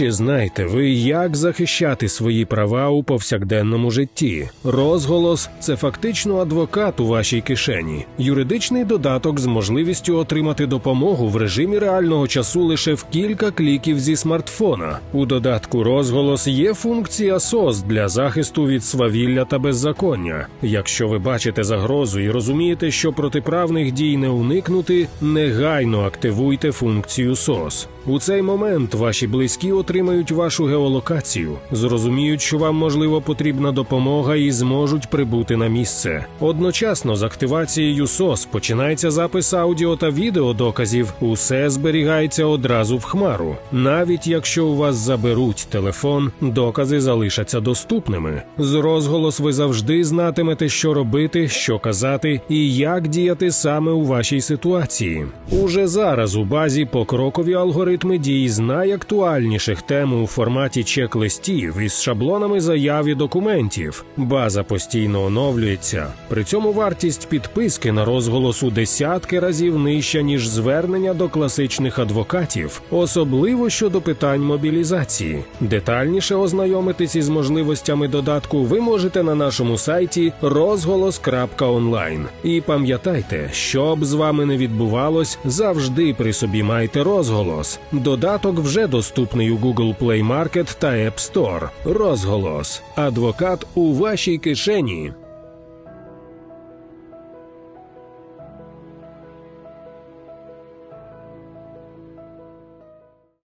Чи знаєте ви, як захищати свої права у повсякденному житті? Розголос це фактично адвокат у вашій кишені, юридичний додаток з можливістю отримати допомогу в режимі реального часу лише в кілька кліків зі смартфона. У додатку розголос є функція SOS для захисту від свавілля та беззаконня. Якщо ви бачите загрозу і розумієте, що протиправних дій не уникнути, негайно активуйте функцію SOS. У цей момент ваші близькі отримають вашу геолокацію, зрозуміють, що вам можливо потрібна допомога і зможуть прибути на місце. Одночасно з активацією SOS починається запис аудіо та відео доказів. Усе зберігається одразу в хмару. Навіть якщо у вас заберуть телефон, докази залишаться доступними. З розголос ви завжди знатимете, що робити, що казати і як діяти саме у вашій ситуації. Уже зараз у базі покрокові алгоритми дій з найактуальніших тем у форматі чек-листів із шаблонами заяв і документів. База постійно оновлюється. При цьому вартість підписки на розголос у десятки разів нижча ніж звернення до класичних адвокатів, особливо щодо питань мобілізації. Детальніше ознайомитись із можливостями додатку ви можете на нашому сайті розголос.онлайн. І пам'ятайте, що б з вами не відбувалось, завжди при собі майте розголос. Додаток вже доступний у Google Play Market та App Store. Розголос. Адвокат у вашій кишені.